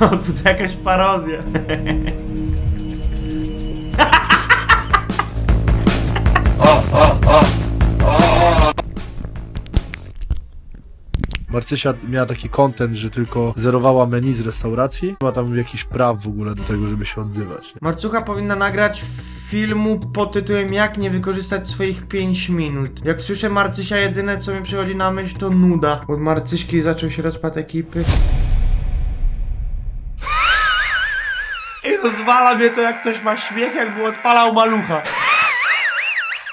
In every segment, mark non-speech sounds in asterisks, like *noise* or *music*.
O, tutaj jakaś parodia. Marcysia miała taki content, że tylko zerowała menu z restauracji. Ma tam jakiś praw w ogóle do tego, żeby się odzywać. Marcucha powinna nagrać filmu pod tytułem Jak nie wykorzystać swoich 5 minut. Jak słyszę Marcysia, jedyne co mi przychodzi na myśl to nuda. Od Marcyśki zaczął się rozpad ekipy. I rozwala mnie to jak ktoś ma śmiech, jakby odpalał malucha.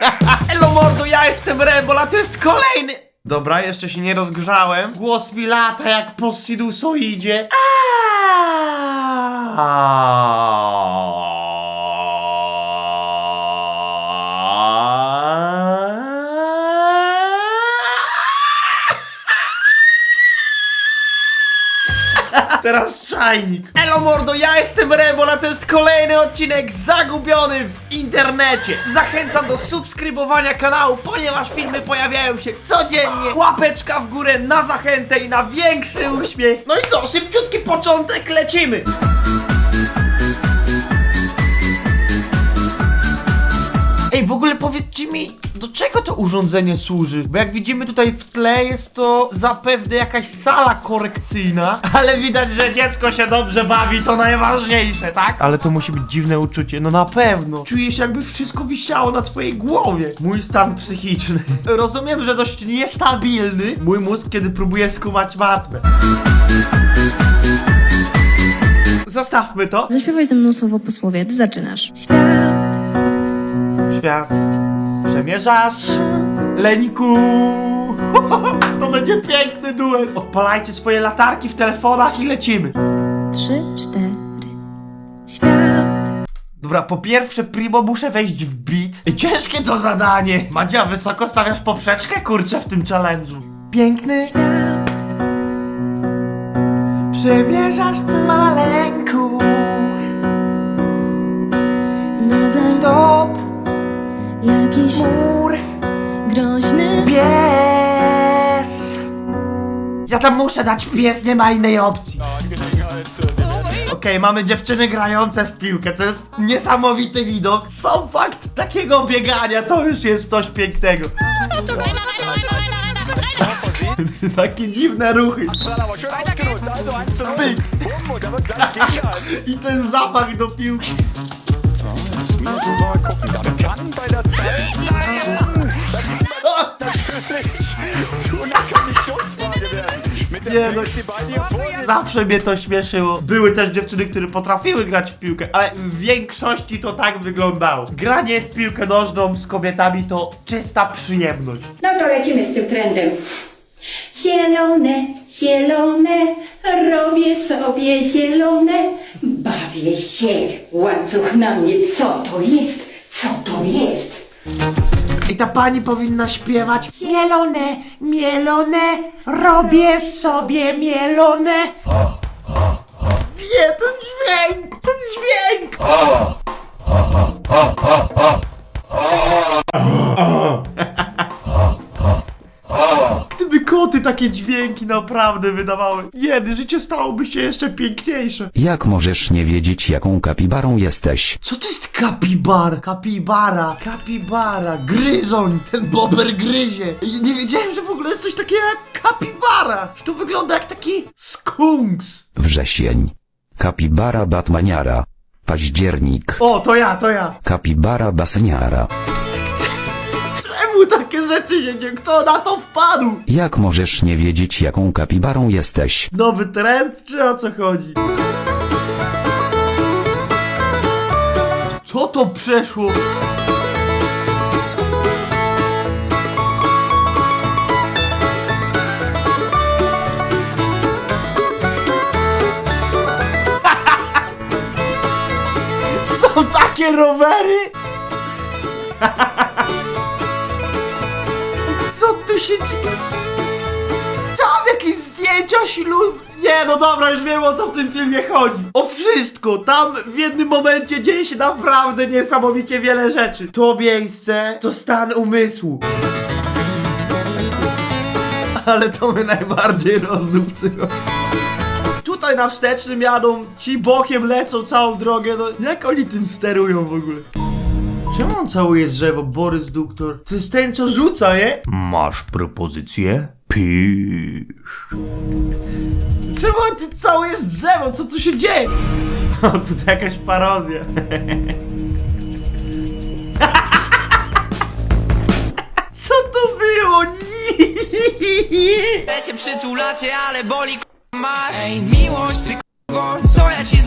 *laughs* Elo mordo, ja jestem Rembol, a to jest kolejny... Dobra, jeszcze się nie rozgrzałem. Głos mi lata jak po sinusoidzie. Teraz czajnik. Elo mordo, ja jestem Rebol, a to jest kolejny odcinek zagubiony w internecie. Zachęcam do subskrybowania kanału, ponieważ filmy pojawiają się codziennie. Łapeczka w górę na zachętę i na większy uśmiech. No i co, szybciutki początek, lecimy. Ej, w ogóle powiedzcie mi, do czego to urządzenie służy? Bo jak widzimy tutaj w tle jest to zapewne jakaś sala korekcyjna, *laughs* ale widać, że dziecko się dobrze bawi, to najważniejsze, tak? Ale to musi być dziwne uczucie, no na pewno. Czuję się jakby wszystko wisiało na twojej głowie. Mój stan psychiczny. *laughs* Rozumiem, że dość niestabilny mój mózg, kiedy próbuje skumać matmę. Zostawmy to. Zaśpiewaj ze mną słowo po słowie, ty zaczynasz. Świat przemierzasz, Leniku. *laughs* To będzie piękny duet. Odpalajcie swoje latarki w telefonach i lecimy. Trzy, cztery. Świat. Dobra, po pierwsze, Primo, muszę wejść w beat. Ciężkie to zadanie. Madzia, wysoko stawiasz poprzeczkę, kurczę, w tym challenge'u. Piękny. Świat. Przemierzasz maleńku. Jakiś mur, groźny pies. Ja tam muszę dać pies, nie ma innej opcji. Okej, mamy dziewczyny grające w piłkę, to jest niesamowity widok. Sam fakt takiego biegania to już jest coś pięknego. Takie dziwne ruchy. Dann aber schön ausgenutzt. Also 1 zu 0. Big. Bumm, und da wird gleich gegengehalten. I ten zapach do piłki. Mal gucken, das kann bei der Zeit. Das natürlich zu einer Konditionsfrage werden. Nie, no. Zawsze mnie to śmieszyło. Były też dziewczyny, które potrafiły grać w piłkę, ale w większości to tak wyglądało. Granie w piłkę nożną z kobietami to czysta przyjemność. No to lecimy z tym trendem. Zielone, zielone, robię sobie zielone, bawię się, łańcuch na mnie, co to jest, co to jest? I ta pani powinna śpiewać Mielone, mielone, robię sobie mielone. Nie, ten dźwięk, ten dźwięk. Koty takie dźwięki naprawdę wydawały, jedy, życie stałoby się jeszcze piękniejsze. Jak możesz nie wiedzieć jaką kapibarą jesteś? Co to jest kapibar? Kapibara, kapibara, gryzoń, ten bober gryzie. Nie wiedziałem, że w ogóle jest coś takiego jak kapibara. Że to wygląda jak taki skunks. Wrzesień. Kapibara batmaniara. Październik. O, to ja, to ja. Kapibara baseniara. Czemu takie rzeczy się dzieją? Kto na to wpadł? Jak możesz nie wiedzieć jaką kapibarą jesteś? Nowy trend, czy o co chodzi? Co to przeszło? *laughs* Są takie rowery? *laughs* Co tu się dzieje? Tam jakieś zdjęcia ślub... Nie, no dobra, już wiem o co w tym filmie chodzi. O wszystko, tam w jednym momencie dzieje się naprawdę niesamowicie wiele rzeczy. To miejsce to stan umysłu. Ale to mnie najbardziej rozdupcyło. tutaj na wstecznym jadą, ci bokiem lecą całą drogę, no jak oni tym sterują w ogóle? Czemu on całuje drzewo, Borys Duktor? To jest ten, co rzuca, nie? Masz propozycję? Pisz. Czemu ty całujesz drzewo? Co tu się dzieje? *laughs* O, tutaj jakaś parodia. *laughs* Co to było? Ja się przytulacie, ale boli k***a mać Ej, miłość, ty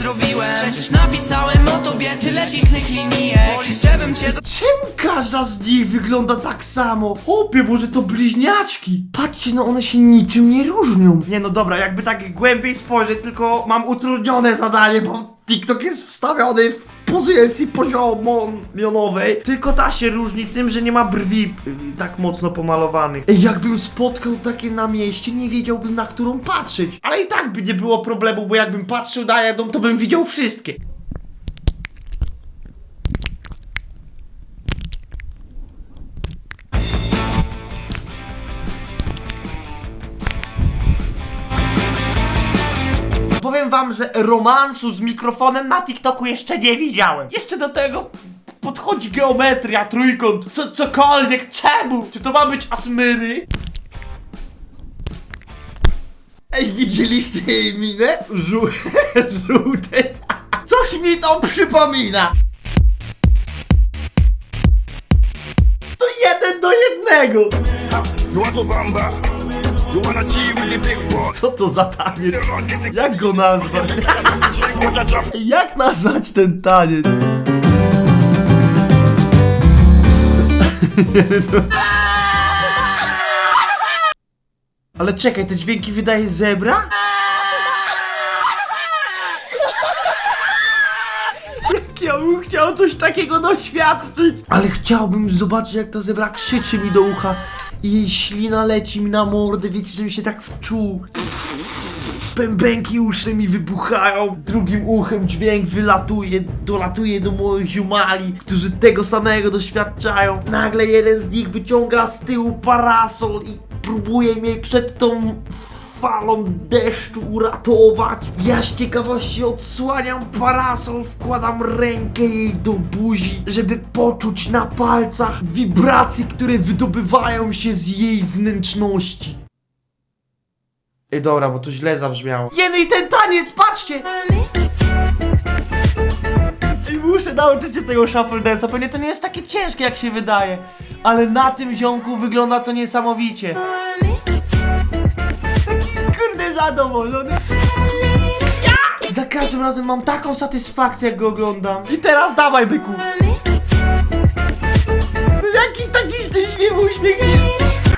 zrobiłem? Przecież napisałem o tobie tyle pięknych linijek Woli, żebym cię. Czemu każda z nich wygląda tak samo? Chłopie, może to bliźniaczki? Patrzcie, no one się niczym nie różnią. Nie no dobra, jakby tak głębiej spojrzeć, tylko mam utrudnione zadanie, bo TikTok jest wstawiony w pozycji poziomiowej. Tylko ta się różni tym, że nie ma brwi y, tak mocno pomalowanych. Ej, jakbym spotkał takie na mieście, nie wiedziałbym na którą patrzeć. Ale i tak by nie było problemu, bo jakbym patrzył na jedną, to bym widział wszystkie. Powiem wam, że romansu z mikrofonem na TikToku jeszcze nie widziałem. Jeszcze do tego podchodzi geometria, trójkąt, co, cokolwiek, czemu? Czy to ma być asmyry? Ej, widzieliście jej minę? Żół... *laughs* Żółte. Coś mi to przypomina. To jeden do jednego. To bamba? Co to za taniec? Jak go nazwać? Jak nazwać ten taniec? Ale czekaj, te dźwięki wydaje zebra? Jak chciał coś takiego doświadczyć! Ale chciałbym zobaczyć, jak ta zebra krzyczy mi do ucha i jej ślina leci mi na mordę, wiecie, żebym się tak wczuł. Bębenki uszne mi wybuchają, drugim uchem dźwięk wylatuje, dolatuje do moich ziumali, którzy tego samego doświadczają. Nagle jeden z nich wyciąga z tyłu parasol i próbuje mnie przed tą falą deszczu uratować. Ja z ciekawości odsłaniam parasol, wkładam rękę jej do buzi, żeby poczuć na palcach wibracje, które wydobywają się z jej wnętrzności. Ej, dobra, bo to źle zabrzmiało. Jeny i ten taniec, patrzcie! Ej, muszę nauczyć się tego shuffle dance'a, pewnie to nie jest takie ciężkie jak się wydaje. Ale na tym ziomku wygląda to niesamowicie. Zadowolony. Ja! Za każdym razem mam taką satysfakcję jak go oglądam. I teraz dawaj byku. Jaki taki szczęśliwy uśmiech.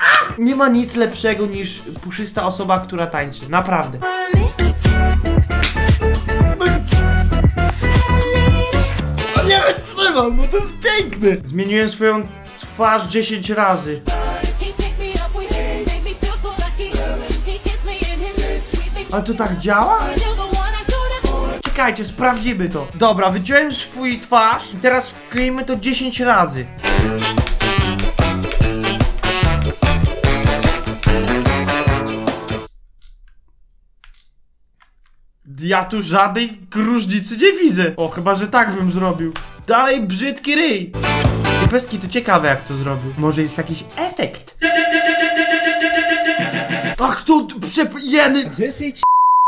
A! Nie ma nic lepszego niż puszysta osoba, która tańczy. Naprawdę. Nie wytrzymam, no to jest piękne. Zmieniłem swoją twarz 10 razy. Ale to tak działa? Czekajcie, sprawdzimy to. Dobra, wyciąłem swój twarz i teraz wklejmy to 10 razy. Ja tu żadnej różnicy nie widzę. O, chyba, że tak bym zrobił. Dalej brzydki ryj. Peski, to ciekawe jak to zrobił. Może jest jakiś efekt. Ach, to przepjeny.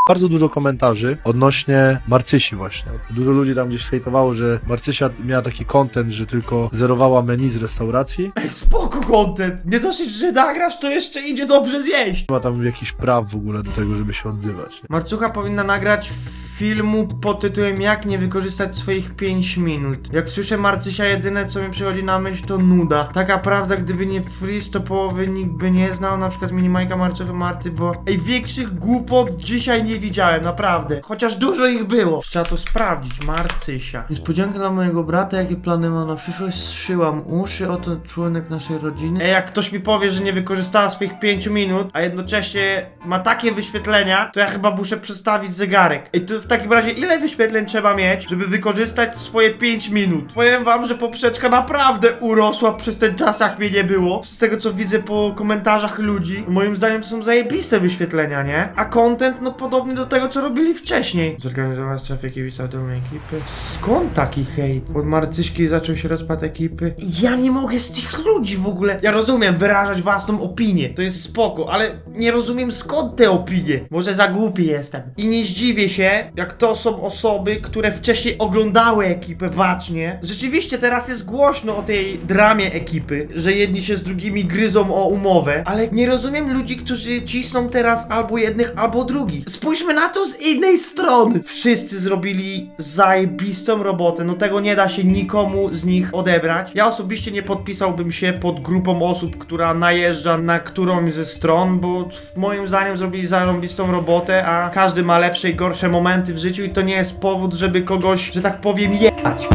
Bardzo dużo komentarzy odnośnie Marcysi właśnie. Dużo ludzi tam gdzieś skejtowało, że Marcysia miała taki content, że tylko zerowała menu z restauracji. Ej, spoko content. Nie dosyć, że nagrasz, to jeszcze idzie dobrze zjeść. Nie ma tam jakichś praw w ogóle do tego, żeby się odzywać. Marcucha powinna nagrać filmu pod tytułem Jak nie wykorzystać swoich 5 minut. Jak słyszę Marcysia, jedyne co mi przychodzi na myśl to nuda. Taka prawda, gdyby nie Freeze, to połowy nikt by nie znał, na przykład Minimajka, Marcuchy, Marty, bo... Ej, większych głupot dzisiaj nie widziałem, naprawdę. Chociaż dużo ich było. Trzeba to sprawdzić, Marcysia. Niespodzianka dla mojego brata, jakie plany ma na przyszłość, zszyłam uszy, oto członek naszej rodziny. Ej, jak ktoś mi powie, że nie wykorzystała swoich 5 minut, a jednocześnie ma takie wyświetlenia, to ja chyba muszę przestawić zegarek. Ej, to w takim razie ile wyświetleń trzeba mieć, żeby wykorzystać swoje 5 minut? Powiem wam, że poprzeczka naprawdę urosła przez ten czas, jak mnie nie było. Z tego co widzę po komentarzach ludzi, moim zdaniem to są zajebiste wyświetlenia, nie? A content, no podobny do tego, co robili wcześniej. Zorganizować szefie kibica do ekipy. Skąd taki hejt? Od Marcyśki zaczął się rozpad ekipy. Ja nie mogę z tych ludzi w ogóle. Ja rozumiem wyrażać własną opinię, to jest spoko, ale nie rozumiem skąd te opinie. Może za głupi jestem. I nie zdziwię się, jak to są osoby, które wcześniej oglądały ekipę bacznie. Rzeczywiście teraz jest głośno o tej dramie ekipy, że jedni się z drugimi gryzą o umowę, ale nie rozumiem ludzi, którzy cisną teraz albo jednych, albo drugich. Spójrzmy na to z innej strony. Wszyscy zrobili zajebistą robotę, no tego nie da się nikomu z nich odebrać. Ja osobiście nie podpisałbym się pod grupą osób, która najeżdża na którąś ze stron, bo moim zdaniem zrobili zarąbistą robotę, a każdy ma lepsze i gorsze momenty w życiu i to nie jest powód, żeby kogoś, że tak powiem, jechać.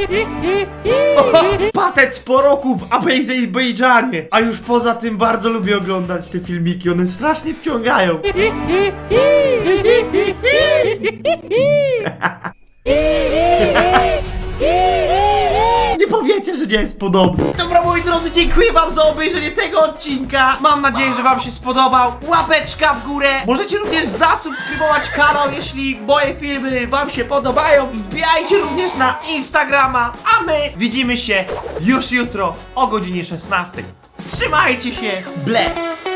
*laughs* Patec po roku w Azerbejdżanie. A już poza tym bardzo lubię oglądać te filmiki, one strasznie wciągają. *laughs* Nie powiecie, że nie jest podobny. Moi drodzy, dziękuję wam za obejrzenie tego odcinka. Mam nadzieję, że wam się spodobał. Łapeczka w górę. Możecie również zasubskrybować kanał, jeśli moje filmy wam się podobają. Wbijajcie również na Instagrama, a my widzimy się już jutro o godzinie 16. Trzymajcie się, bless!